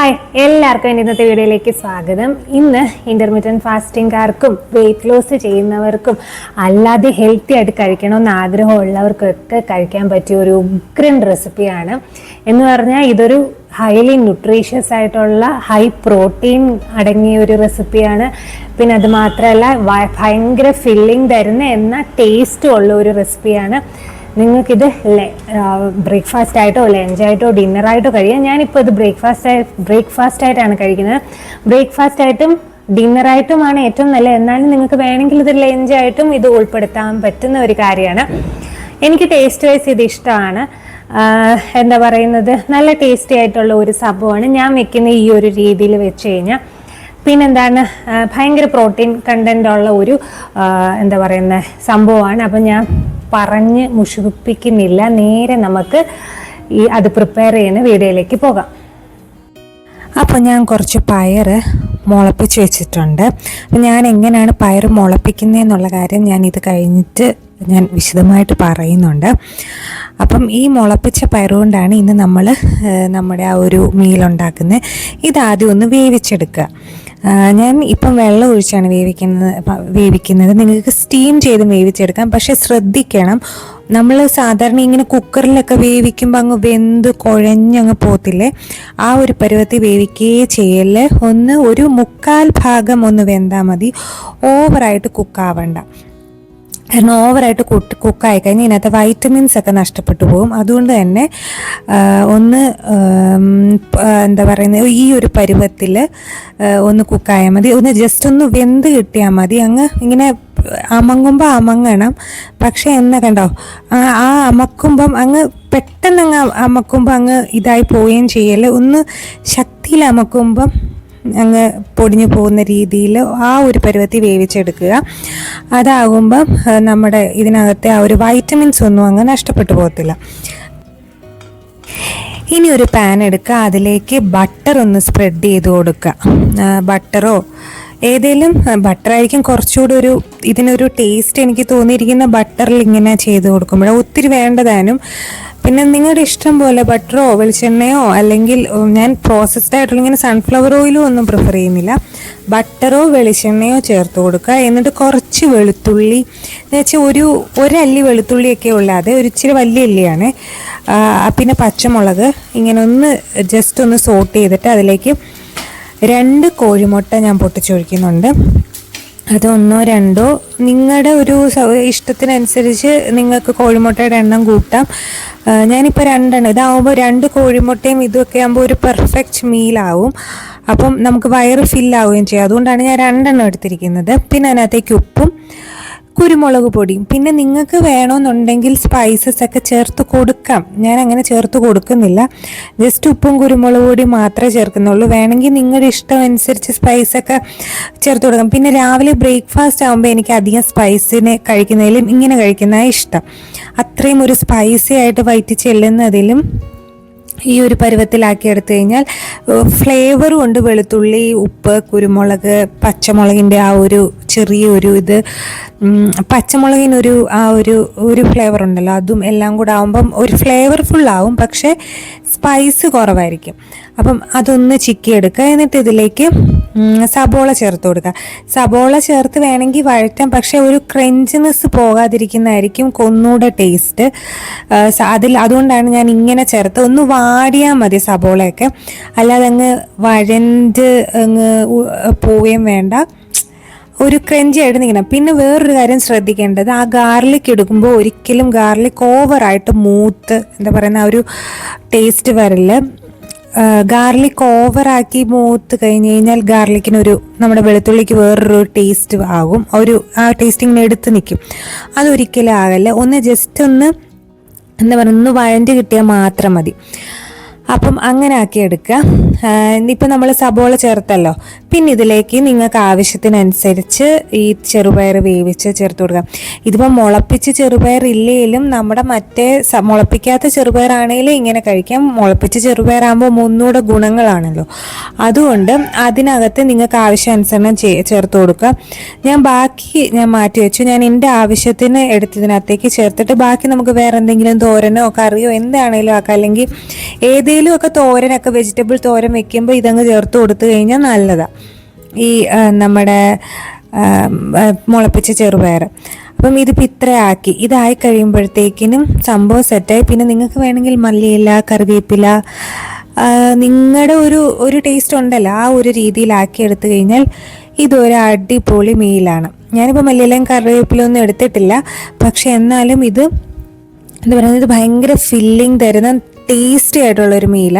Hi എല്ലാവർക്കും എന്റെ ഇന്നത്തെ വീഡിയോയിലേക്ക് സ്വാഗതം. ഇന്ന് ഇന്റർമീഡിയറ്റ് ഫാസ്റ്റിംഗുകാർക്കും വെയിറ്റ് ലോസ് ചെയ്യുന്നവർക്കും അല്ലാതെ ഹെൽത്തി ആയിട്ട് കഴിക്കണമെന്ന് ആഗ്രഹമുള്ളവർക്കൊക്കെ കഴിക്കാൻ പറ്റിയ ഒരു ഉഗ്രൻ റെസിപ്പിയാണ് എന്ന് പറഞ്ഞാൽ ഇതൊരു ഹൈലി ന്യൂട്രീഷ്യസ് ആയിട്ടുള്ള ഹൈ പ്രോട്ടീൻ അടങ്ങിയ ഒരു റെസിപ്പിയാണ് പിന്നെ അത് മാത്രമല്ല ഭയങ്കര ഫില്ലിംഗ് തരുന്ന എന്നാൽ ടേസ്റ്റും ഉള്ള ഒരു റെസിപ്പിയാണ് നിങ്ങൾക്കിത് ബ്രേക്ക്ഫാസ്റ്റ് ആയിട്ടോ ലഞ്ച് ആയിട്ടോ ഡിന്നർ ആയിട്ടോ കഴിയാം ഞാനിപ്പോൾ ഇത് ബ്രേക്ക്ഫാസ്റ്റ് ആയി ബ്രേക്ക്ഫാസ്റ്റ് ആയിട്ടാണ് കഴിക്കുന്നത്. ബ്രേക്ക്ഫാസ്റ്റ് ആയിട്ടും ഡിന്നറായിട്ടുമാണ് ഏറ്റവും നല്ലത്. എന്നാലും നിങ്ങൾക്ക് വേണമെങ്കിൽ ഇത് ലഞ്ച് ആയിട്ടും ഇത് ഉൾപ്പെടുത്താൻ പറ്റുന്ന ഒരു കാര്യമാണ്. എനിക്ക് ടേസ്റ്റ് വൈസ് ഇത് ഇഷ്ടമാണ്. എന്താ പറയുന്നത്? നല്ല ടേസ്റ്റി ആയിട്ടുള്ള ഒരു സംഭവമാണ് ഞാൻ വെക്കുന്ന ഈ ഒരു രീതിയിൽ വെച്ച് കഴിഞ്ഞാൽ പിന്നെന്താണ്? ഭയങ്കര പ്രോട്ടീൻ കണ്ടന്റ് ഉള്ള ഒരു എന്താ പറയുന്ന സംഭവമാണ്. അപ്പം ഞാൻ പറഞ്ഞ് മുഷിപ്പിക്കുന്നില്ല. നേരെ നമുക്ക് ഈ അത് പ്രിപ്പയർ ചെയ്യുന്ന വീഡിയോയിലേക്ക് പോകാം. അപ്പോൾ ഞാൻ കുറച്ച് പയർ മുളപ്പിച്ച് വെച്ചിട്ടുണ്ട്. അപ്പം ഞാൻ എങ്ങനെയാണ് പയർ മുളപ്പിക്കുന്നതെന്നുള്ള കാര്യം ഞാൻ ഇത് കഴിഞ്ഞിട്ട് ഞാൻ വിശദമായിട്ട് പറയുന്നുണ്ട്. അപ്പം ഈ മുളപ്പിച്ച പയർ കൊണ്ടാണ് ഇന്ന് നമ്മൾ നമ്മുടെ ആ ഒരു മീൽ ഉണ്ടാക്കുന്നത്. ഇതാദ്യം ഒന്ന് വേവിച്ചെടുക്കുക. ഞാൻ ഇപ്പം വെള്ളം ഒഴിച്ചാണ് വേവിക്കുന്നത് വേവിക്കുന്നത്. നിങ്ങൾക്ക് സ്റ്റീം ചെയ്ത് വേവിച്ചെടുക്കാം. പക്ഷേ ശ്രദ്ധിക്കണം നമ്മൾ സാധാരണ ഇങ്ങനെ കുക്കറിലൊക്കെ വേവിക്കുമ്പോൾ അങ്ങ് വെന്ത് കുഴഞ്ഞങ്ങ് പോത്തില്ലേ ആ ഒരു പരുവത്തിൽ വേവിക്കുകയേ ചെയ്യല്ലേ. ഒന്ന് ഒരു മുക്കാൽ ഭാഗം ഒന്ന് വെന്താൽ മതി. ഓവറായിട്ട് കുക്കാവണ്ട കാരണം ഓവറായിട്ട് കുക്ക് കുക്കായി കഴിഞ്ഞാൽ ഇതിനകത്ത് വൈറ്റമിൻസ് ഒക്കെ നഷ്ടപ്പെട്ടു പോകും. അതുകൊണ്ട് തന്നെ ഒന്ന് എന്താ പറയുന്നത് ഈ ഒരു പരുവത്തിൽ ഒന്ന് കുക്കായാൽ മതി. ഒന്ന് ജസ്റ്റ് ഒന്ന് വെന്ത് കിട്ടിയാൽ മതി. അങ്ങ് ഇങ്ങനെ അമങ്ങുമ്പോൾ അമങ്ങണം. പക്ഷേ എന്ന കണ്ടോ ആ അമക്കുമ്പം അങ്ങ് പെട്ടെന്ന് അങ്ങ് അമക്കുമ്പോൾ അങ്ങ് ഇതായി പോവുകയും ചെയ്യല്ലേ ഒന്ന് ശക്തിയിൽ അമക്കുമ്പം അങ്ങ് പൊടിഞ്ഞു പോകുന്ന രീതിയിൽ ആ ഒരു പരുവത്തിൽ വേവിച്ചെടുക്കുക. അതാകുമ്പം നമ്മുടെ ഇതിനകത്തെ ആ ഒരു വൈറ്റമിൻസ് ഒന്നും അങ്ങ് നഷ്ടപ്പെട്ടു പോകത്തില്ല. ഇനി ഒരു പാൻ എടുക്കുക. അതിലേക്ക് ബട്ടർ ഒന്ന് സ്പ്രെഡ് ചെയ്ത് കൊടുക്കുക. ബട്ടറോ ഏതെങ്കിലും ബട്ടർ ആയിരിക്കും കുറച്ചുകൂടി ഒരു ഇതിനൊരു ടേസ്റ്റ് എനിക്ക് തോന്നിയിരിക്കുന്ന ബട്ടറിൽ ഇങ്ങനെ ചെയ്ത് കൊടുക്കുമ്പോൾ ഒത്തിരി വേണ്ടതാനും. പിന്നെ നിങ്ങളുടെ ഇഷ്ടം പോലെ ബട്ടറോ വെളിച്ചെണ്ണയോ അല്ലെങ്കിൽ ഞാൻ പ്രോസസ്ഡ് ആയിട്ടുള്ള ഇങ്ങനെ സൺഫ്ലവർ ഓയിലും ഒന്നും പ്രിഫർ ചെയ്യുന്നില്ല. ബട്ടറോ വെളിച്ചെണ്ണയോ ചേർത്ത് കൊടുക്കുക. എന്നിട്ട് കുറച്ച് വെളുത്തുള്ളി. എന്ന് വെച്ചാൽ ഒരു ഒരല്ലി വെളുത്തുള്ളിയൊക്കെ ഉള്ളാതെ. ഒരു ഇച്ചിരി വലിയ അല്ലിയാണ്. പിന്നെ പച്ചമുളക്. ഇങ്ങനെ ഒന്ന് ജസ്റ്റ് ഒന്ന് സോട്ട് ചെയ്തിട്ട് അതിലേക്ക് രണ്ട് കോഴിമുട്ട ഞാൻ പൊട്ടിച്ചൊഴിക്കുന്നുണ്ട്. അത് ഒന്നോ രണ്ടോ നിങ്ങളുടെ ഒരു ഇഷ്ടത്തിനനുസരിച്ച് നിങ്ങൾക്ക് കോഴിമുട്ടയുടെ എണ്ണം കൂട്ടാം. ഞാനിപ്പോൾ രണ്ടെണ്ണം ഇതാവുമ്പോൾ രണ്ട് കോഴിമുട്ടയും ഇതൊക്കെ ആകുമ്പോൾ ഒരു പെർഫെക്റ്റ് മീലാവും അപ്പം നമുക്ക് വയറ് ഫില്ലാവുകയും ചെയ്യും. അതുകൊണ്ടാണ് ഞാൻ രണ്ടെണ്ണം എടുത്തിരിക്കുന്നത്. പിന്നെ അതിനകത്തേക്ക് ഉപ്പും കുരുമുളക് പൊടിയും. പിന്നെ നിങ്ങൾക്ക് വേണമെന്നുണ്ടെങ്കിൽ സ്പൈസസ് ഒക്കെ ചേർത്ത് കൊടുക്കാം. ഞാൻ അങ്ങനെ ചേർത്ത് കൊടുക്കുന്നില്ല. ജസ്റ്റ് ഉപ്പും കുരുമുളക് പൊടിയും മാത്രമേ ചേർക്കുന്നുള്ളൂ. വേണമെങ്കിൽ നിങ്ങളുടെ ഇഷ്ടം അനുസരിച്ച് സ്പൈസൊക്കെ ചേർത്ത് കൊടുക്കാം. പിന്നെ രാവിലെ ബ്രേക്ക്ഫാസ്റ്റ് ആകുമ്പോൾ എനിക്ക് അധികം സ്പൈസിനെ കഴിക്കുന്നതിലും ഇങ്ങനെ കഴിക്കുന്നതാണ് ഇഷ്ടം. അത്രയും ഒരു സ്പൈസി ആയിട്ട് വയറ്റി ചെല്ലുന്നതിലും ഈ ഒരു പരുവത്തിലാക്കി എടുത്തു കഴിഞ്ഞാൽ ഫ്ലേവറും ഉണ്ട് വെളുത്തുള്ളി ഉപ്പ് കുരുമുളക് പച്ചമുളകിന്റെ ആ ഒരു ചെറിയൊരു ഇത് പച്ചമുളകിനൊരു ആ ഒരു ഒരു ഫ്ലേവർ ഉണ്ടല്ലോ. അതും എല്ലാം കൂടെ ആകുമ്പം ഒരു ഫ്ലേവർഫുൾ ആവും പക്ഷേ സ്പൈസ് കുറവായിരിക്കും. അപ്പം അതൊന്ന് ചിക്കി എടുക്കുക എന്നിട്ട് ഇതിലേക്ക് സബോള ചേർത്ത് കൊടുക്കുക. സബോള ചേർത്ത് വേണമെങ്കിൽ വഴറ്റാം. പക്ഷേ ഒരു ക്രഞ്ചിനെസ് പോകാതിരിക്കുന്നതായിരിക്കും കൊന്നുകൂടെ ടേസ്റ്റ് അതിൽ അതുകൊണ്ടാണ് ഞാൻ ഇങ്ങനെ ചേർത്ത് ഒന്ന് വാടിയാൽ മതി സബോളയൊക്കെ. അല്ലാതെ അങ്ങ് വഴണ്ട് അങ്ങ് പോവുകയും വേണ്ട. ഒരു ക്രഞ്ചി ആയിട്ട് നിൽക്കണം. പിന്നെ വേറൊരു കാര്യം ശ്രദ്ധിക്കേണ്ടത്. ആ ഗാർലിക് എടുക്കുമ്പോൾ ഒരിക്കലും ഗാർലിക് ഓവറായിട്ട് മൂത്ത് എന്താ പറയുന്ന ആ ഒരു ടേസ്റ്റ് വരില്ല. ഗാർലിക് ഓവറാക്കി മൂത്ത് കഴിഞ്ഞ് കഴിഞ്ഞാൽ ഗാർലിക്കിനൊരു നമ്മുടെ വെളുത്തുള്ളിക്ക് വേറൊരു ടേസ്റ്റ് ആകും. ഒരു ആ ടേസ്റ്റ് ഇങ്ങനെ എടുത്ത് നിൽക്കും അതൊരിക്കലും ആകല്ല. ഒന്ന് ജസ്റ്റ് ഒന്ന് എന്താ പറയുക ഒന്ന് വഴഞ്ഞ് കിട്ടിയാൽ മാത്രം മതി. അപ്പം അങ്ങനെ ആക്കി എടുക്കുക. ഇപ്പം നമ്മൾ സബോള ചേർത്തല്ലോ. പിന്നെ ഇതിലേക്ക് നിങ്ങൾക്ക് ആവശ്യത്തിനനുസരിച്ച് ഈ ചെറുപയർ വേവിച്ച് ചേർത്ത് കൊടുക്കാം. ഇതിപ്പോൾ മുളപ്പിച്ച് ചെറുപയർ ഇല്ലെങ്കിലും നമ്മുടെ മറ്റേ മുളപ്പിക്കാത്ത ചെറുപയർ ആണെങ്കിലും ഇങ്ങനെ കഴിക്കാം. മുളപ്പിച്ച് ചെറുപയർ ആകുമ്പോൾ ഒന്നുകൂടെ ഗുണങ്ങളാണല്ലോ. അതുകൊണ്ട് അതിനകത്ത് നിങ്ങൾക്ക് ആവശ്യാനുസരണം ചേർത്ത് കൊടുക്കുക ഞാൻ ബാക്കി ഞാൻ മാറ്റി വെച്ചു. ഞാൻ എന്റെ ആവശ്യത്തിന് എടുത്തതിനകത്തേക്ക് ചേർത്തിട്ട് ബാക്കി നമുക്ക് വേറെ എന്തെങ്കിലും തോരനോ കറിയോ എന്താണെങ്കിലും ആക്കാം. അല്ലെങ്കിൽ ഏതെങ്കിലും ഒക്കെ തോരനൊക്കെ വെജിറ്റബിൾ തോരൻ വെക്കുമ്പോൾ ഇതങ്ങ് ചേർത്ത് കൊടുത്തു കഴിഞ്ഞാൽ നല്ലതാണ് ഈ നമ്മുടെ മുളപ്പിച്ച ചെറുപയർ അപ്പം ഇതിപ്പോൾ ഇത്ര ആക്കി. ഇതായി കഴിയുമ്പോഴത്തേക്കിനും സംഭവം സെറ്റായി. പിന്നെ നിങ്ങൾക്ക് വേണമെങ്കിൽ മല്ലിയില കറിവേപ്പില നിങ്ങളുടെ ഒരു ഒരു ടേസ്റ്റ് ഉണ്ടല്ലോ. ആ ഒരു രീതിയിലാക്കി എടുത്തു കഴിഞ്ഞാൽ ഇതൊരു അടിപൊളി മീലാണ് ഞാനിപ്പോൾ മല്ലിയിലയും കറിവേപ്പില ഒന്നും എടുത്തിട്ടില്ല. പക്ഷെ എന്നാലും ഇത് എന്താ പറയുന്നത്? ഇത് ഭയങ്കര ഫില്ലിങ് തരുന്ന ടേസ്റ്റി ആയിട്ടുള്ളൊരു മീല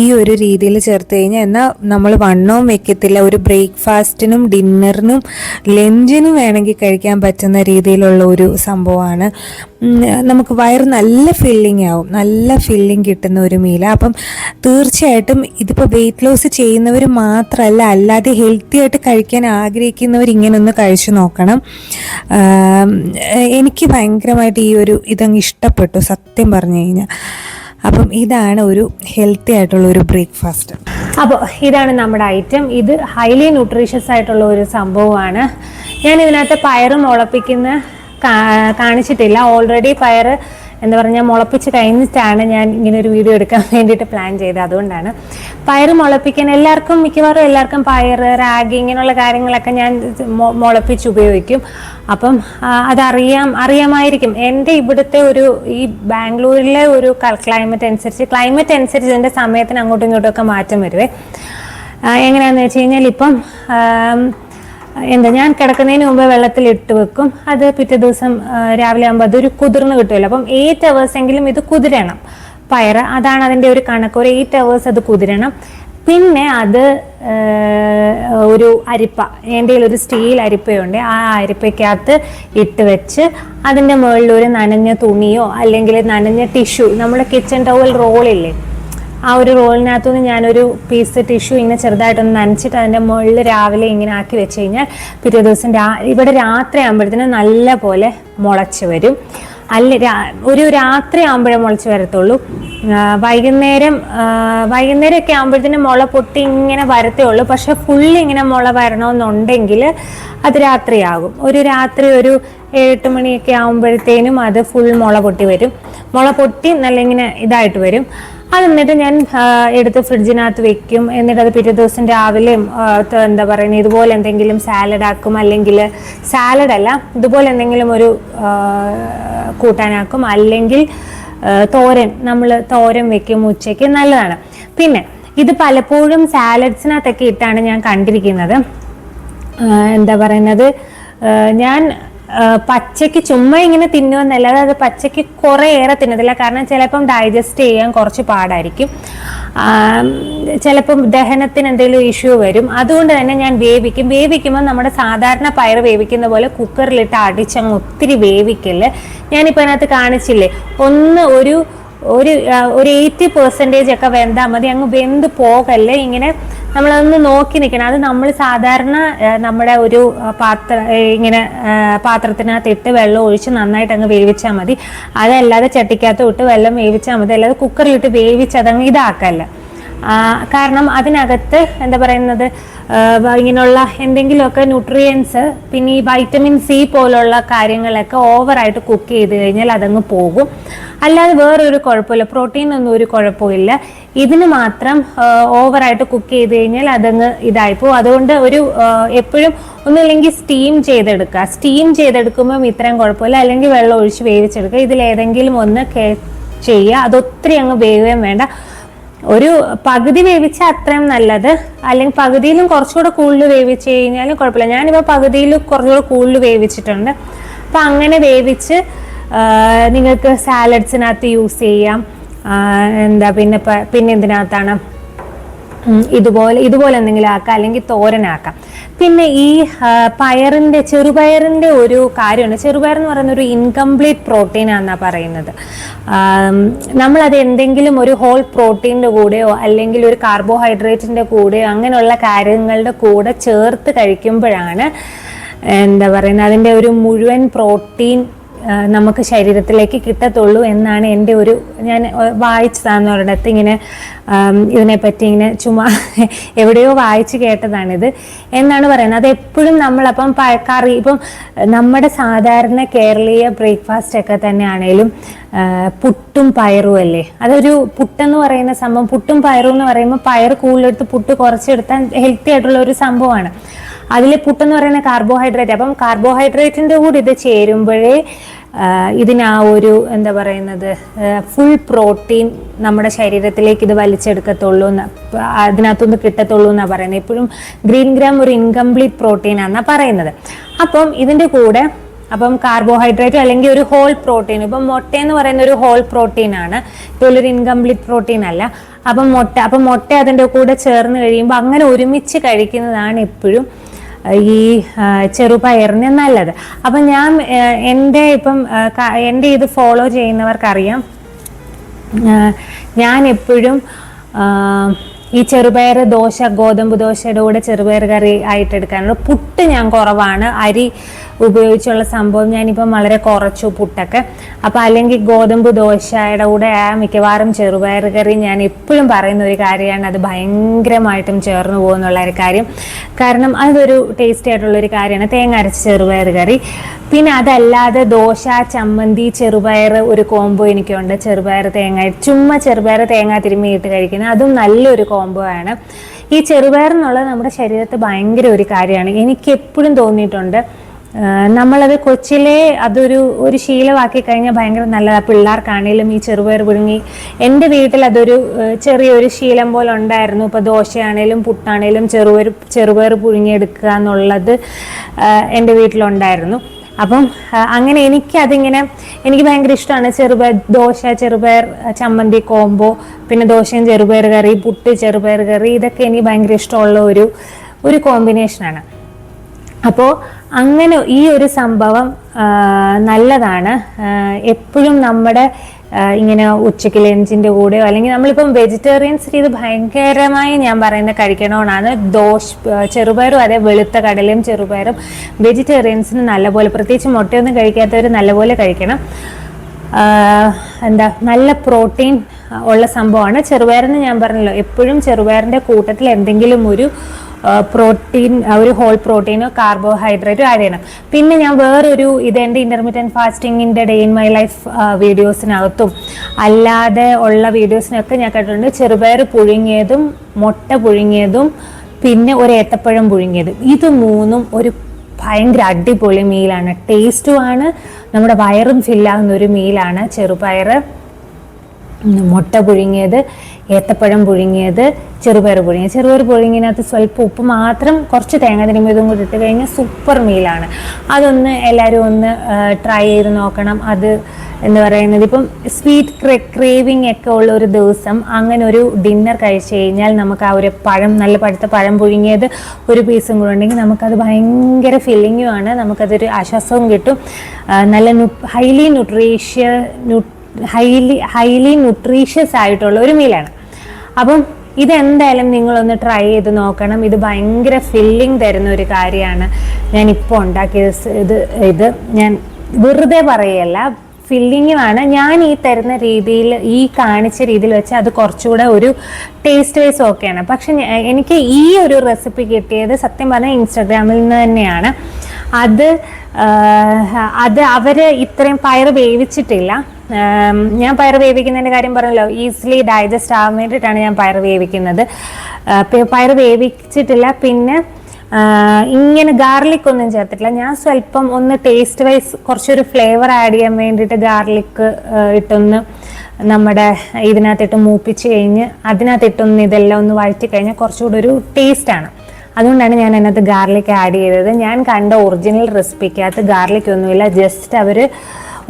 ഈ ഒരു രീതിയിൽ ചേർത്ത് കഴിഞ്ഞാൽ എന്നാൽ നമ്മൾ വണ്ണവും വെക്കത്തില്ല. ഒരു ബ്രേക്ക്ഫാസ്റ്റിനും ഡിന്നറിനും ലഞ്ചിനും വേണമെങ്കിൽ കഴിക്കാൻ പറ്റുന്ന രീതിയിലുള്ള ഒരു സംഭവമാണ്. നമുക്ക് വയറ് നല്ല ഫില്ലിംഗ് ആവും. നല്ല ഫില്ലിംഗ് കിട്ടുന്ന ഒരു മീല അപ്പം തീർച്ചയായിട്ടും ഇതിപ്പോൾ വെയിറ്റ് ലോസ് ചെയ്യുന്നവർ മാത്രമല്ല അല്ലാതെ ഹെൽത്തി ആയിട്ട് കഴിക്കാൻ ആഗ്രഹിക്കുന്നവർ ഇങ്ങനെ ഒന്ന് കഴിച്ചു നോക്കണം. എനിക്ക് ഭയങ്കരമായിട്ട് ഈ ഒരു ഇതങ്ങ് ഇഷ്ടപ്പെട്ടു സത്യം പറഞ്ഞു കഴിഞ്ഞാൽ അപ്പം ഇതാണ് ഒരു ഹെൽത്തി ആയിട്ടുള്ള ഒരു ബ്രേക്ക്ഫാസ്റ്റ് അപ്പോൾ ഇതാണ് നമ്മുടെ ഐറ്റം ഇത് ഹൈലി ന്യൂട്രീഷ്യസ് ആയിട്ടുള്ള ഒരു സംഭവമാണ്. ഞാൻ ഇതിനകത്ത് പയറ് മുളപ്പിക്കുന്ന കാണിച്ചിട്ടില്ല. ഓൾറെഡി പയറ് എന്താ പറഞ്ഞാൽ മുളപ്പിച്ച് കഴിഞ്ഞിട്ടാണ് ഞാൻ ഇങ്ങനെ ഒരു വീഡിയോ എടുക്കാൻ വേണ്ടിയിട്ട് പ്ലാൻ ചെയ്തത്. അതുകൊണ്ടാണ്. പയറ് മുളപ്പിക്കാൻ എല്ലാവർക്കും മിക്കവാറും എല്ലാവർക്കും പയർ റാഗി ഇങ്ങനെയുള്ള കാര്യങ്ങളൊക്കെ ഞാൻ മുളപ്പിച്ച് ഉപയോഗിക്കും. അപ്പം അതറിയാം അറിയാമായിരിക്കും. എന്റെ ഇവിടുത്തെ ഒരു ഈ ബാംഗ്ലൂരിലെ ഒരു ക്ലൈമറ്റ് അനുസരിച്ച് ക്ലൈമറ്റ് അനുസരിച്ച് എന്റെ സമയത്തിന് അങ്ങോട്ടും ഇങ്ങോട്ടും ഒക്കെ മാറ്റം വരുവേ. എങ്ങനെയാണെന്ന് വെച്ച് കഴിഞ്ഞാൽ ഇപ്പം എന്താ ഞാൻ കിടക്കുന്നതിന് മുമ്പ് വെള്ളത്തിൽ ഇട്ട് വെക്കും. അത് പിറ്റേ ദിവസം രാവിലെ ആകുമ്പോൾ അതൊരു കുതിർന്ന് കിട്ടുമല്ലോ. അപ്പം എയ്റ്റ് അവേഴ്സ് എങ്കിലും ഇത് കുതിരണം. പയറ് അതാണ് അതിന്റെ ഒരു കണക്ക്. ഒരു എയ്റ്റ് അവേഴ്സ് അത് കുതിരണം. പിന്നെ അത് ഒരു അരിപ്പ എന്റെ ഒരു സ്റ്റീൽ അരിപ്പയുണ്ട് ആ അരിപ്പയ്ക്കകത്ത് ഇട്ട് വെച്ച് അതിന്റെ മുകളിൽ ഒരു നനഞ്ഞ തുണിയോ അല്ലെങ്കിൽ നനഞ്ഞ ടിഷ്യൂ നമ്മുടെ കിച്ചൺ ടവൽ റോളില്ലേ ആ ഒരു റോളിനകത്തുനിന്ന് ഞാനൊരു പീസ് ടിഷ്യൂ ഇങ്ങനെ ചെറുതായിട്ടൊന്ന് നനച്ചിട്ട് അതിന്റെ മുകളിൽ രാവിലെ ഇങ്ങനെ ആക്കി വെച്ച് കഴിഞ്ഞാൽ പിറ്റേ ദിവസം രാ ഇവിടെ രാത്രി ആകുമ്പോഴത്തേനും നല്ല പോലെ മുളച്ച് വരും. അല്ല ഒരു രാത്രി ആകുമ്പോഴേ മുളച്ച് വരത്തുള്ളൂ. വൈകുന്നേരം വൈകുന്നേരമൊക്കെ ആകുമ്പോഴത്തേനും മുള പൊട്ടി ഇങ്ങനെ വരത്തേ ഉള്ളൂ. പക്ഷെ ഫുള്ള് ഇങ്ങനെ മുള വരണമെന്നുണ്ടെങ്കിൽ അത് രാത്രിയാകും. ഒരു രാത്രി ഒരു ഏഴെട്ട് മണിയൊക്കെ ആകുമ്പോഴത്തേനും അത് ഫുൾ മുള പൊട്ടി വരും. മുള പൊട്ടി നല്ല ഇങ്ങനെ ഇതായിട്ട് വരും. അത് എന്നിട്ട് ഞാൻ എടുത്ത് ഫ്രിഡ്ജിനകത്ത് വെക്കും. എന്നിട്ട് അത് പിറ്റേ ദിവസം രാവിലെയും എന്താ പറയുന്നത് ഇതുപോലെ എന്തെങ്കിലും സാലഡ് ആക്കും. അല്ലെങ്കിൽ സാലഡല്ല ഇതുപോലെ എന്തെങ്കിലും ഒരു കൂട്ടാനാക്കും. അല്ലെങ്കിൽ തോരൻ. നമ്മൾ തോരൻ വെക്കും ഉച്ചയ്ക്ക്. നല്ലതാണ്. പിന്നെ ഇത് പലപ്പോഴും സാലഡ്സിനകത്തൊക്കെ ഇട്ടാണ് ഞാൻ കണ്ടിരിക്കുന്നത്. എന്താ പറയുന്നത്? ഞാൻ പച്ചയ്ക്ക് ചുമ്മാ ഇങ്ങനെ തിന്നുമെന്നല്ലാതെ അത് പച്ചയ്ക്ക് കുറേ ഏറെ തിന്നത്തില്ല. കാരണം ചിലപ്പം ഡൈജസ്റ്റ് ചെയ്യാൻ കുറച്ച് പാടായിരിക്കും. ചിലപ്പം ദഹനത്തിന് എന്തെങ്കിലും ഇഷ്യൂ വരും. അതുകൊണ്ട് തന്നെ ഞാൻ വേവിക്കും. വേവിക്കുമ്പോൾ നമ്മുടെ സാധാരണ പയർ വേവിക്കുന്ന പോലെ കുക്കറിലിട്ട് അടിച്ചങ്ങ് ഒത്തിരി വേവിക്കൽ. ഞാനിപ്പോൾ അതിനകത്ത് കാണിച്ചില്ലേ ഒന്ന് ഒരു ഒരു ഒരു എയ്റ്റി പെർസെന്റേജ് ഒക്കെ വെന്താൽ മതി. അങ്ങ് വെന്ത് പോകല്ലേ. ഇങ്ങനെ നമ്മളതൊന്ന് നോക്കി നിൽക്കണം അത് നമ്മൾ സാധാരണ നമ്മുടെ ഒരു പാത്ര ഇങ്ങനെ ആ, പാത്രത്തിനകത്ത് ഇട്ട് വെള്ളം ഒഴിച്ച് നന്നായിട്ട് അങ്ങ് വേവിച്ചാൽ മതി. അതല്ലാതെ ചട്ടിക്കകത്ത് ഇട്ട് വെള്ളം വേവിച്ചാൽ മതി. അല്ലാതെ കുക്കറിലിട്ട് വേവിച്ച് അതങ്ങ് ഇതാക്കല്ല. കാരണം അതിനകത്ത് എന്താ പറയുന്നത് ഇങ്ങനെയുള്ള എന്തെങ്കിലുമൊക്കെ ന്യൂട്രിയൻസ് പിന്നെ ഈ വൈറ്റമിൻ സി പോലുള്ള കാര്യങ്ങളൊക്കെ ഓവറായിട്ട് കുക്ക് ചെയ്ത് കഴിഞ്ഞാൽ അതങ്ങ് പോകും. അല്ലാതെ വേറൊരു കുഴപ്പമില്ല പ്രോട്ടീൻ ഒന്നും ഒരു കുഴപ്പമില്ല. ഇതിന് മാത്രം ഓവറായിട്ട് കുക്ക് ചെയ്ത് കഴിഞ്ഞാൽ അതങ്ങ് ഇതായിപ്പോവും അതുകൊണ്ട് ഒരു എപ്പോഴും ഒന്നുമില്ലെങ്കിൽ സ്റ്റീം ചെയ്തെടുക്കുക. സ്റ്റീം ചെയ്തെടുക്കുമ്പം ഇത്രയും കുഴപ്പമില്ല. അല്ലെങ്കിൽ വെള്ളം ഒഴിച്ച് വേവിച്ചെടുക്കുക. ഇതിലേതെങ്കിലും ഒന്ന് കേ ചെയ്യുക. അതൊത്തിരി അങ്ങ് വേവുകയും വേണ്ട. ഒരു പകുതി വേവിച്ച അത്രയും നല്ലത്. അല്ലെങ്കിൽ പകുതിയിലും കുറച്ചുകൂടെ കൂടുതൽ വേവിച്ച് കഴിഞ്ഞാലും കുഴപ്പമില്ല. ഞാനിപ്പോൾ പകുതിയിൽ കുറച്ചുകൂടെ കൂടുതൽ വേവിച്ചിട്ടുണ്ട്. അപ്പം അങ്ങനെ വേവിച്ച് നിങ്ങൾക്ക് സാലഡ്സിനകത്ത് യൂസ് ചെയ്യാം. എന്താ പിന്നെ പിന്നെ എന്തിനകത്താണ് ഉം, ഇതുപോലെ ഇതുപോലെ എന്തെങ്കിലും ആക്കാം അല്ലെങ്കിൽ തോരനാക്കാം. പിന്നെ ഈ പയറിന്റെ പയറിന്റെ ചെറുപയറിന്റെ ഒരു കാര്യമാണ് ചെറുപയർ എന്ന് പറയുന്ന ഒരു ഇൻകംപ്ലീറ്റ് പ്രോട്ടീൻ ആണെന്നാണ് പറയുന്നത്. നമ്മളത് എന്തെങ്കിലും ഒരു ഹോൾ പ്രോട്ടീന്റെ കൂടെയോ അല്ലെങ്കിൽ ഒരു കാർബോഹൈഡ്രേറ്റിന്റെ കൂടെയോ അങ്ങനെയുള്ള കാര്യങ്ങളുടെ കൂടെ ചേർത്ത് കഴിക്കുമ്പോഴാണ് എന്താ പറയുന്നത് അതിന്റെ ഒരു മുഴുവൻ പ്രോട്ടീൻ നമുക്ക് ശരീരത്തിലേക്ക് കിട്ടത്തുള്ളൂ എന്നാണ് എന്റെ ഒരു ഞാൻ വായിച്ചതാണ് ഒരിടത്ത് ഇങ്ങനെ ഇതിനെപ്പറ്റി ഇങ്ങനെ ചുമ്മാ എവിടെയോ വായിച്ച് കേട്ടതാണിത്. എന്നാണ് പറയുന്നത്. അത് എപ്പോഴും നമ്മളപ്പം പഴക്കാറി കറി ഇപ്പം നമ്മുടെ സാധാരണ കേരളീയ ബ്രേക്ക്ഫാസ്റ്റ് ഒക്കെ തന്നെയാണേലും പുട്ടും പയറും അല്ലേ? അതൊരു പുട്ടെന്ന് പറയുന്ന സംഭവം പുട്ടും പയറും എന്ന് പറയുമ്പോൾ പയർ കൂടുതലെടുത്ത് പുട്ട് കുറച്ചെടുത്താൽ ഹെൽത്തി ആയിട്ടുള്ള ഒരു സംഭവമാണ്. അതിൽ പുട്ടെന്ന് പറയുന്ന കാർബോഹൈഡ്രേറ്റ് അപ്പം കാർബോഹൈഡ്രേറ്റിന്റെ കൂടെ ഇത് ചേരുമ്പോഴേ ഇതിനാ ഒരു എന്താ പറയുന്നത് ഫുൾ പ്രോട്ടീൻ നമ്മുടെ ശരീരത്തിലേക്ക് ഇത് വലിച്ചെടുക്കത്തുള്ളൂ എന്ന് അതിനകത്തുനിന്ന് കിട്ടത്തുള്ളൂ എന്നാണ് പറയുന്നത്. ഇപ്പോഴും ഗ്രീൻ ഗ്രാം ഒരു ഇൻകംപ്ലീറ്റ് പ്രോട്ടീൻ ആണെന്നാണ് പറയുന്നത്. അപ്പം ഇതിന്റെ കൂടെ അപ്പം കാർബോഹൈഡ്രേറ്റ് അല്ലെങ്കിൽ ഒരു ഹോൾ പ്രോട്ടീൻ ഇപ്പം മുട്ട എന്ന് പറയുന്ന ഒരു ഹോൾ പ്രോട്ടീൻ ആണ്. ഒരു ഇൻകംപ്ലീറ്റ് പ്രോട്ടീൻ അല്ല. അപ്പം മുട്ട അപ്പം മുട്ട അതിന്റെ കൂടെ ചേർന്ന് കഴിയുമ്പോൾ അങ്ങനെ ഒരുമിച്ച് കഴിക്കുന്നതാണ് എപ്പോഴും ഈ ചെറുപയറിന് നല്ലത്. അപ്പം ഞാൻ എന്റെ ഇപ്പം എന്റെ ഇത് ഫോളോ ചെയ്യുന്നവർക്കറിയാം. ഞാൻ എപ്പോഴും ഈ ചെറുപയർ ദോശ ഗോതമ്പ് ദോശയുടെ കൂടെ ചെറുപയർ കറി ആയിട്ട് എടുക്കാറുണ്ട് പുട്ട് ഞാൻ കുറവാണ്. അരി ഉപയോഗിച്ചുള്ള സംഭവം ഞാനിപ്പം വളരെ കുറച്ചു പുട്ടൊക്കെ. അപ്പം അല്ലെങ്കിൽ ഗോതമ്പ് ദോശയുടെ കൂടെ ആ മിക്കവാറും ചെറുപയർ കറി ഞാൻ എപ്പോഴും പറയുന്ന ഒരു കാര്യമാണ്. അത് ഭയങ്കരമായിട്ടും ചേർന്ന് പോകുന്നുള്ള ഒരു കാര്യം. കാരണം അതൊരു ടേസ്റ്റി ആയിട്ടുള്ള ഒരു കാര്യമാണ്. തേങ്ങ അരച്ച ചെറുപയർ കറി. പിന്നെ അതല്ലാതെ ദോശ ചമ്മന്തി ചെറുപയർ ഒരു കോംബോ എനിക്കുണ്ട്. ചെറുപയർ തേങ്ങ ചുമ്മാ ചെറുപയർ തേങ്ങ തിരുമ്മിയിട്ട് കഴിക്കുന്നത് അതും നല്ലൊരു കോംബോ ആണ്. ഈ ചെറുപയർ എന്നുള്ളത് നമ്മുടെ ശരീരത്തെ ഭയങ്കര ഒരു കാര്യമാണ്. എനിക്ക് എപ്പോഴും തോന്നിയിട്ടുണ്ട്. നമ്മളത് കൊച്ചിലെ അതൊരു ഒരു ശീലമാക്കി കഴിഞ്ഞാൽ ഭയങ്കര നല്ലതാണ് പിള്ളേർക്കാണേലും ഈ ചെറുപയർ പുഴുങ്ങി. എന്റെ വീട്ടിൽ അതൊരു ചെറിയൊരു ശീലം പോലെ ഉണ്ടായിരുന്നു. ഇപ്പോൾ ദോശയാണേലും പുട്ടാണേലും ചെറുപയർ ചെറുപയർ പുഴുങ്ങിയെടുക്കുക എന്നുള്ളത് എന്റെ വീട്ടിലുണ്ടായിരുന്നു. അപ്പം അങ്ങനെ എനിക്കതിങ്ങനെ എനിക്ക് ഭയങ്കര ഇഷ്ടമാണ് ചെറുപയർ ദോശ ചെറുപയർ ചമ്മന്തി കോംബോ പിന്നെ ദോശയും ചെറുപയർ കറി പുട്ട് ചെറുപയർ കറി ഇതൊക്കെ എനിക്ക് ഭയങ്കര ഇഷ്ടമുള്ള ഒരു ഒരു കോമ്പിനേഷനാണ്. അപ്പോൾ അങ്ങനെ ഈ ഒരു സംഭവം നല്ലതാണ്. എപ്പോഴും നമ്മുടെ ഇങ്ങനെ ഉച്ചയ്ക്ക് ലഞ്ചിന്റെ കൂടെയോ അല്ലെങ്കിൽ നമ്മളിപ്പം വെജിറ്റേറിയൻസിന് ഇത് ഭയങ്കരമായി ഞാൻ പറയുന്ന കഴിക്കണമെന്നാണ് ദോശ ചെറുപയറും അതേ വെളുത്ത കടലയും ചെറുപയറും വെജിറ്റേറിയൻസിന് നല്ലപോലെ പ്രത്യേകിച്ച് മുട്ടയൊന്നും കഴിക്കാത്തവർ നല്ലപോലെ കഴിക്കണം. എന്താ നല്ല പ്രോട്ടീൻ ഉള്ള സംഭവമാണ്. ചെറുപയറെന്ന് ഞാൻ പറഞ്ഞല്ലോ എപ്പോഴും ചെറുപയറിന്റെ കൂട്ടത്തിൽ എന്തെങ്കിലും ഒരു പ്രോട്ടീൻ ഒരു ഹോൾ പ്രോട്ടീനോ കാർബോഹൈഡ്രേറ്റോ ആഡ് ചെയ്യണം. പിന്നെ ഞാൻ വേറൊരു ഇത് എന്റെ ഇന്റർമീഡിയറ്റ് ഫാസ്റ്റിങ്ങിന്റെ ഡേ ഇൻ മൈ ലൈഫ് വീഡിയോസിനകത്തും അല്ലാതെ ഉള്ള വീഡിയോസിനൊക്കെ ഞാൻ കേട്ടിട്ടുണ്ട്. ചെറുപയർ പുഴുങ്ങിയതും മുട്ട പുഴുങ്ങിയതും പിന്നെ ഒരു ഏത്തപ്പഴം പുഴുങ്ങിയതും. ഇത് മൂന്നും ഒരു ഭയങ്കര അടിപൊളി മീലാണ് ടേസ്റ്റുമാണ് നമ്മുടെ വയറും ഫില്ലാകുന്ന ഒരു മീലാണ് ചെറുപയർ മുട്ട പുഴുങ്ങിയത്. ഏത്തപ്പഴം പുഴുങ്ങിയത് ചെറുപയർ പുഴുങ്ങിയത്. ചെറുപയർ പുഴുങ്ങിയതിനകത്ത് സ്വല്പം ഉപ്പ് മാത്രം കുറച്ച് തേങ്ങ തിരുമ്മിയതും കൂടി ഇട്ട് കഴിഞ്ഞാൽ സൂപ്പർ മീലാണ് അതൊന്ന് എല്ലാവരും ഒന്ന് ട്രൈ ചെയ്ത് നോക്കണം. അത് എന്ന് പറയുന്നത് ഇപ്പം സ്വീറ്റ് ക്രേവിംഗ് ഒക്കെ ഉള്ള ഒരു ദിവസം അങ്ങനെ ഒരു ഡിന്നർ കഴിച്ചു കഴിഞ്ഞാൽ നമുക്ക് ആ ഒരു പഴം നല്ല പഴുത്ത പഴം പുഴുങ്ങിയത് ഒരു പീസും കൂടെ ഉണ്ടെങ്കിൽ നമുക്കത് ഭയങ്കര ഫില്ലിങ്ങുമാണ് നമുക്കതൊരു ആശ്വാസവും കിട്ടും. നല്ല നല്ല ഹൈലി ന്യൂട്രീഷ്യ ന്യൂ ഹൈലി ഹൈലി ന്യൂട്രീഷ്യസ് ആയിട്ടുള്ള ഒരു മീലാണ് അപ്പം ഇതെന്തായാലും നിങ്ങളൊന്ന് ട്രൈ ചെയ്ത് നോക്കണം. ഇത് ഭയങ്കര ഫില്ലിംഗ് തരുന്ന ഒരു കാര്യമാണ്. ഞാൻ ഇപ്പോൾ ഉണ്ടാക്കിയത് ഇത് ഇത് ഞാൻ വെറുതെ പറയല്ല. ഫില്ലിങ്ങുമാണ് ഞാൻ ഈ തരുന്ന രീതിയിൽ ഈ കാണിച്ച രീതിയിൽ വെച്ച് അത് കുറച്ചുകൂടെ ഒരു ടേസ്റ്റ് വൈസ് ഓക്കെയാണ് പക്ഷെ എനിക്ക് ഈ ഒരു റെസിപ്പി കിട്ടിയത് സത്യം പറഞ്ഞാൽ ഇൻസ്റ്റാഗ്രാമിൽ നിന്ന് തന്നെയാണ്. അത് അത് അവർ ഇത്രയും പയർ വേവിച്ചിട്ടില്ല. ഞാൻ പയർ വേവിക്കുന്നതിന്റെ കാര്യം പറഞ്ഞല്ലോ. ഈസിലി ഡൈജസ്റ്റ് ആവാൻ വേണ്ടിയിട്ടാണ് ഞാൻ പയർ വേവിക്കുന്നത്. പയർ വേവിച്ചിട്ടില്ല. പിന്നെ ഇങ്ങനെ ഗാർലിക് ഒന്നും ചേർത്തിട്ടില്ല. ഞാൻ സ്വല്പം ഒന്ന് ടേസ്റ്റ് വൈസ് കുറച്ചൊരു ഫ്ലേവർ ആഡ് ചെയ്യാൻ വേണ്ടിയിട്ട് ഗാർലിക് ഇട്ടൊന്ന് നമ്മുടെ ഇതിനകത്തിട്ട് മൂപ്പിച്ച് കഴിഞ്ഞ് അതിനകത്തിട്ടൊന്ന് ഇതെല്ലാം ഒന്ന് വഴറ്റി കഴിഞ്ഞാൽ കുറച്ചുകൂടി ഒരു ടേസ്റ്റാണ് അതുകൊണ്ടാണ് ഞാൻ അതിനകത്ത് ഗാർലിക് ആഡ് ചെയ്തത്. ഞാൻ കണ്ട ഒറിജിനൽ റെസിപ്പിക്കകത്ത് ഗാർലിക് ഒന്നുമില്ല. ജസ്റ്റ് അവർ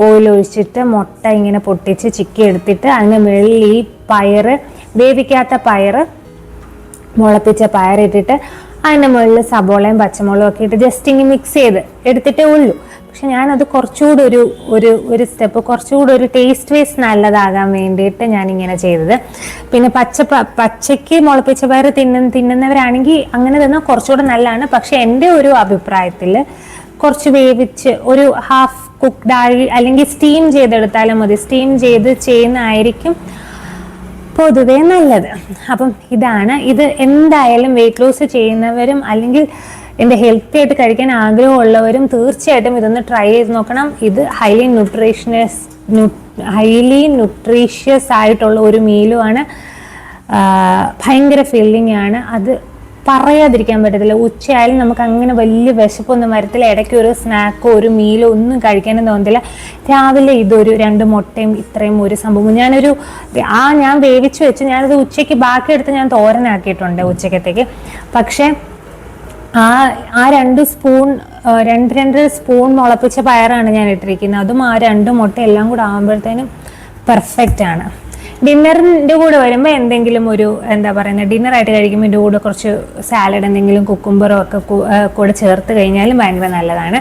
ഓയിൽ ഒഴിച്ചിട്ട് മുട്ട ഇങ്ങനെ പൊട്ടിച്ച് ചിക്കി എടുത്തിട്ട് അതിന് മുകളിൽ ഈ പയറ് വേവിക്കാത്ത പയറ് മുളപ്പിച്ച പയറിട്ടിട്ട് അതിന്റെ മുകളിൽ സബോളയും പച്ചമുളകും ഒക്കെ ഇട്ട് ജസ്റ്റ് ഇങ്ങനെ മിക്സ് ചെയ്ത് എടുത്തിട്ടേ ഉള്ളൂ. പക്ഷെ ഞാനത് കുറച്ചുകൂടി ഒരു ഒരു ഒരു സ്റ്റെപ്പ് കുറച്ചുകൂടി ഒരു ടേസ്റ്റ് വൈസ് നല്ലതാകാൻ വേണ്ടിയിട്ട് ഞാനിങ്ങനെ ചെയ്തത്. പിന്നെ പച്ച പച്ചയ്ക്ക് മുളപ്പിച്ച പയർ തിന്നുന്ന തിന്നുന്നവരാണെങ്കിൽ അങ്ങനെ തന്നെ കുറച്ചുകൂടെ നല്ലതാണ്. പക്ഷെ എന്റെ ഒരു അഭിപ്രായത്തിൽ കുറച്ച് വേവിച്ച് ഒരു ഹാഫ് കുക്ക്ഡ് ആയി അല്ലെങ്കിൽ സ്റ്റീം ചെയ്തെടുത്താലും മതി. സ്റ്റീം ചെയ്ത് ചെയ്യുന്നതായിരിക്കും പൊതുവേ നല്ലത്. അപ്പം ഇതാണ് ഇത് എന്തായാലും വെയിറ്റ് ലോസ് ചെയ്യുന്നവരും അല്ലെങ്കിൽ എന്റെ ഹെൽത്തി ആയിട്ട് കഴിക്കാൻ ആഗ്രഹമുള്ളവരും തീർച്ചയായിട്ടും ഇതൊന്ന് ട്രൈ ചെയ്ത് നോക്കണം. ഇത് ഹൈലി ന്യൂട്രീഷനസ് ഹൈലി ന്യൂട്രീഷ്യസ് ആയിട്ടുള്ള ഒരു മീലുമാണ് ഭയങ്കര ഫീലിംഗ് ആണ്. അത് പറയാതിരിക്കാൻ പറ്റത്തില്ല. ഉച്ചയായാലും നമുക്ക് അങ്ങനെ വലിയ വിശപ്പൊന്നും വരത്തില്ല. ഇടയ്ക്ക് ഒരു സ്നാക്കോ ഒരു മീലോ ഒന്നും കഴിക്കാനും തോന്നത്തില്ല. രാവിലെ ഇതൊരു രണ്ട് മുട്ടയും ഇത്രയും ഒരു സംഭവം. ഞാനൊരു ആ ഞാൻ വേവിച്ച് വെച്ച് ഞാനത് ഉച്ചയ്ക്ക് ബാക്കി ബാക്കിയെടുത്ത് ഞാൻ തോരനാക്കിയിട്ടുണ്ട് ഉച്ചക്കത്തേക്ക്. പക്ഷേ ആ ആ രണ്ട് സ്പൂൺ രണ്ട് രണ്ട് സ്പൂൺ മുളപ്പിച്ച പയറാണ് ഞാൻ ഇട്ടിരിക്കുന്നത്. അതും ആ രണ്ട് മുട്ട എല്ലാം കൂടെ ആകുമ്പോഴത്തേനും പെർഫെക്റ്റ് ആണ്. ഡിന്നറിന്റെ കൂടെ വരുമ്പോൾ എന്തെങ്കിലും ഒരു എന്താ പറയുന്നത് ഡിന്നറായിട്ട് കഴിക്കുമ്പോൾ ഇതിന്റെ കൂടെ കുറച്ച് സാലഡ് എന്തെങ്കിലും കുക്കുംബറോ ഒക്കെ കൂടെ ചേർത്ത് കഴിഞ്ഞാലും ഭയങ്കര നല്ലതാണ്.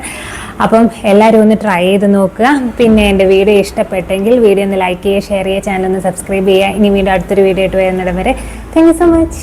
അപ്പം എല്ലാവരും ഒന്ന് ട്രൈ ചെയ്ത് നോക്കുക. പിന്നെ എന്റെ വീഡിയോ ഇഷ്ടപ്പെട്ടെങ്കിൽ വീഡിയോ ഒന്ന് ലൈക്ക് ചെയ്യുക ഷെയർ ചെയ്യുക ചാനൽ ഒന്ന് സബ്സ്ക്രൈബ് ചെയ്യുക. ഇനി വീണ്ടും അടുത്തൊരു വീഡിയോ ആയിട്ട് വരുന്നിടം വരെ. Thank you so much